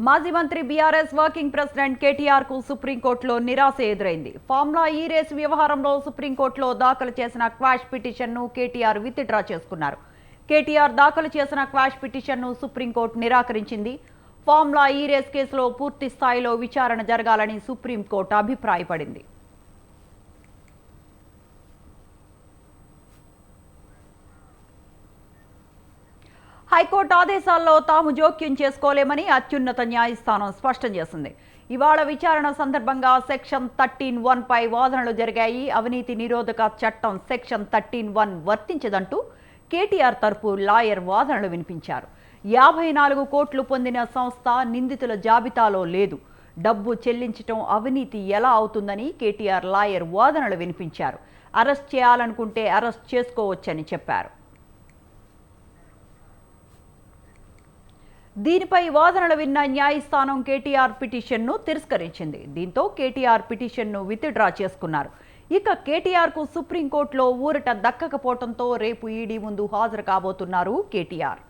మాజీ మంత్రి BRS working president కేటీఆర్కు సుప్రీంకోర్టులో నిరాశ ఎదురైంది. ఫార్ములా ఈ రేసు వ్యవహారంలో సుప్రీంకోర్టులో దాఖలు చేసిన క్వాష్ పిటిషన్ను కేటీఆర్ విత్డ్రా చేసుకున్నారు. కేటీఆర్ దాఖలు చేసిన క్వాష్ పిటిషన్ను సుప్రీంకోర్టు నిరాకరించింది. ఫార్ములా ఈ రేస్ కేసులో పూర్తి స్థాయిలో విచారణ జరగాలని సుప్రీంకోర్టు అభిప్రాయపడింది. హైకోర్టు ఆదేశాల్లో తాము జోక్యం చేసుకోలేమని అత్యున్నత న్యాయస్థానం స్పష్టం చేసింది. ఇవాళ విచారణ సందర్భంగా సెక్షన్ థర్టీన్ వన్ పై వాదనలు జరిగాయి. అవినీతి నిరోధక చట్టం సెక్షన్ థర్టీన్ వన్ వర్తించదంటూ కేటీఆర్ తరపు లాయర్ వాదనలు వినిపించారు. యాభై నాలుగు కోట్లు పొందిన సంస్థ నిందితుల జాబితాలో లేదు. డబ్బు చెల్లించటం అవినీతి ఎలా అవుతుందని కేటీఆర్ లాయర్ వాదనలు వినిపించారు. అరెస్ట్ చేయాలనుకుంటే అరెస్ట్ చేసుకోవచ్చని చెప్పారు. దీనిపై వాదనలు విన్న న్యాయస్థానం కేటీఆర్ పిటిషన్ను తిరస్కరించింది. దీంతో కేటీఆర్ పిటిషన్ను విత్డ్రా చేసుకున్నారు. ఇక కేటీఆర్కు సుప్రీంకోర్టులో ఊరట దక్కకపోవడంతో రేపు ఈడీ ముందు హాజరు కాబోతున్నారు కేటీఆర్.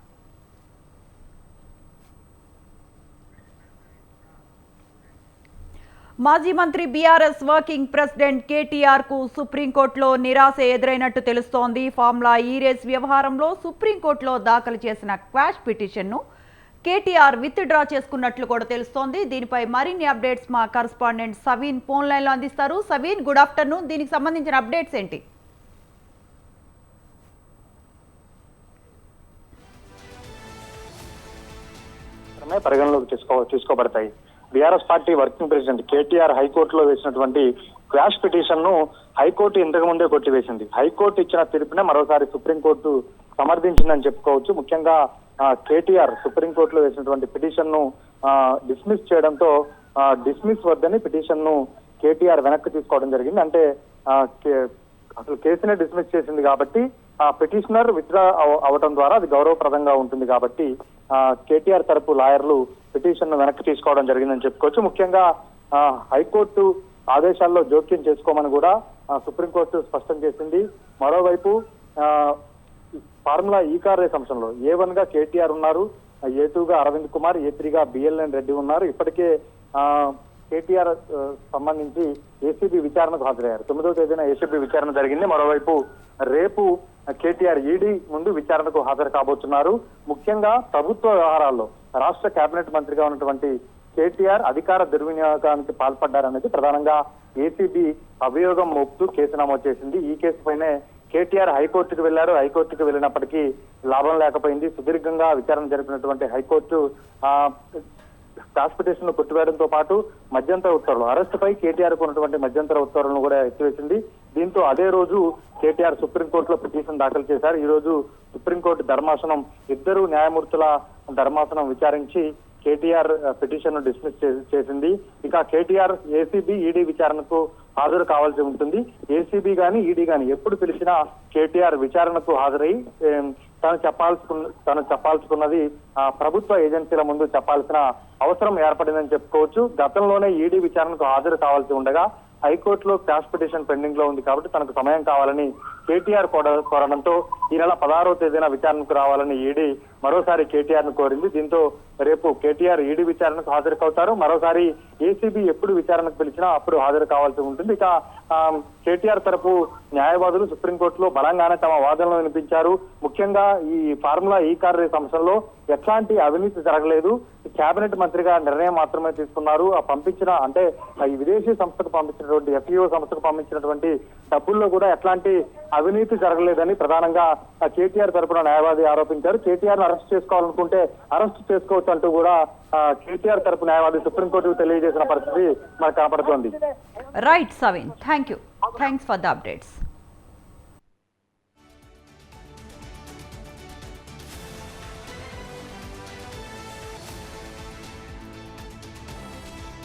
మాజీ మంత్రి బీఆర్ఎస్ వర్కింగ్ ప్రెసిడెంట్ కేటీఆర్కు సుప్రీంకోర్టులో నిరాశ ఎదురైనట్టు తెలుస్తోంది. ఫార్ములా ఈ రేస్ వ్యవహారంలో సుప్రీంకోర్టులో దాఖలు చేసిన క్వాష్ పిటిషన్ను కేటీఆర్ విత్ డ్రా చేసుకున్నట్లు కూడా తెలుస్తోంది. దీనిపై మరిన్ని అప్డేట్స్ మా కరస్పాండెంట్ సవీన్ ఫోన్ లైన్లో అందిస్తారు. Saveen good afternoon. దీనికి సంబంధించిన అప్డేట్స్ ఏంటి? పరిగణలోకి తీసుకో తీసుకోబడతాయి. BRS party working president KTR హైకోర్టులో వేసినటువంటి క్వాష్ పిటిషన్ను హైకోర్టు ఇంతకు ముందే కొట్టివేసింది. హైకోర్టు ఇచ్చిన తీర్పునే మరోసారి సుప్రీంకోర్టు సమర్థించిందని చెప్పుకోవచ్చు. ముఖ్యంగా కేటీఆర్ సుప్రీంకోర్టులో వేసినటువంటి పిటిషన్ను డిస్మిస్ చేయడంతో డిస్మిస్ వద్దని పిటిషన్ను కేటీఆర్ వెనక్కి తీసుకోవడం జరిగింది. అంటే అసలు కేసునే డిస్మిస్ చేసింది కాబట్టి ఆ పిటిషనర్ విత్డ్రా అవటం ద్వారా అది గౌరవప్రదంగా ఉంటుంది కాబట్టి ఆ, కేటీఆర్ తరపు లాయర్లు పిటిషన్ను వెనక్కి తీసుకోవడం జరిగిందని చెప్పుకోవచ్చు. ముఖ్యంగా హైకోర్టు ఆదేశాల్లో జోక్యం చేసుకోమని కూడా సుప్రీంకోర్టు స్పష్టం చేసింది. మరోవైపు ఫార్ములా ఈ కార్ రేస్ అంశంలో ఏ వన్గా కేటీఆర్ ఉన్నారు ఏ టూ గా అరవింద్ కుమార్ ఏ త్రీ గా బిఎల్ఎన్ రెడ్డి ఉన్నారు. ఇప్పటికే కేటీఆర్ సంబంధించి ఏసీబీ విచారణకు హాజరయ్యారు. తొమ్మిదవ తేదీన ఏసీబీ విచారణ జరిగింది. మరోవైపు రేపు కేటీఆర్ ఈడీ ముందు విచారణకు హాజరు కాబోతున్నారు. ముఖ్యంగా ప్రభుత్వ వ్యవహారాల్లో రాష్ట్ర కేబినెట్ మంత్రిగా ఉన్నటువంటి కేటీఆర్ అధికార దుర్వినియోగానికి పాల్పడ్డారనేది ప్రధానంగా ఏసీబీ అభియోగం మోపుతూ కేసు నమోదు చేసింది. ఈ కేసు పైనే కేటీఆర్ హైకోర్టుకు వెళ్ళారు హైకోర్టుకు వెళ్ళినప్పటికీ లాభం లేకపోయింది. సుదీర్ఘంగా విచారణ జరిపినటువంటి హైకోర్టు ఆ క్రాస్ పిటిషన్ను కొట్టివేయడంతో పాటు మధ్యంతర ఉత్తర్వులు అరెస్టుపై కేటీఆర్ ఉన్నటువంటి మధ్యంతర ఉత్తర్వులను కూడా ఎత్తివేసింది. దీంతో అదే రోజు కేటీఆర్ సుప్రీంకోర్టులో పిటిషన్ దాఖలు చేశారు. ఈ రోజు సుప్రీంకోర్టు ధర్మాసనం ఇద్దరు న్యాయమూర్తుల ధర్మాసనం విచారించి కేటీఆర్ పిటిషన్ను డిస్మిస్ చేసింది. ఇక కేటీఆర్ ఏసీబీ ఈడీ విచారణకు హాజరు కావాల్సి ఉంటుంది. ఏసీబీ గాని ఈడీ గాని ఎప్పుడు పిలిచినా కేటీఆర్ విచారణకు హాజరై తను చెప్పాల్సుకున్న తను చెప్పాల్సుకున్నది ఆ, ప్రభుత్వ ఏజెన్సీల ముందు చెప్పాల్సిన అవసరం ఏర్పడిందని చెప్పుకోవచ్చు. గతంలోనే ఈడీ విచారణకు హాజరు కావాల్సి ఉండగా హైకోర్టులో క్యాష్ పిటిషన్ పెండింగ్లో ఉంది కాబట్టి తనకు సమయం కావాలని కేటీఆర్ కోరడంతో ఈ నెల పదహారవ తేదీన విచారణకు రావాలని ఈడీ మరోసారి కేటీఆర్ను కోరింది. దీంతో రేపు కేటీఆర్ ఈడీ విచారణకు హాజరు అవుతారు మరోసారి ఏసీబీ ఎప్పుడు విచారణకు పిలిచినా అప్పుడు హాజరు కావాల్సి ఉంటుంది. ఇక కేటీఆర్ తరపు న్యాయవాదులు సుప్రీంకోర్టులో బలంగానే తమ వాదనలు వినిపించారు. ముఖ్యంగా ఈ ఫార్ములా ఈ కార్ రేస్ అంశంలో ఎట్లాంటి అవినీతి జరగలేదు. కేబినెట్ మంత్రిగా నిర్ణయం మాత్రమే తీసుకున్నారు. ఆ పంపించిన అంటే ఆ ఈ విదేశీ సంస్థకు పంపించినటువంటి ఎఫ్ఈఓ సంస్థకు పంపించినటువంటి డబ్బుల్లో కూడా ఎట్లాంటి అవినీతి జరగలేదని ప్రధానంగా కేటీఆర్ తరపున న్యాయవాది ఆరోపించారు. కేటీఆర్ అరెస్ట్ చేసుకోవాలనుకుంటే అరెస్ట్ చేసుకోవచ్చు అంటూ కూడా కేటీఆర్ తరపు న్యాయవాది సుప్రీంకోర్టుకు తెలియజేసిన పరిస్థితి మనకు కనపడుతోంది. Right Saveen thank you thanks for the updates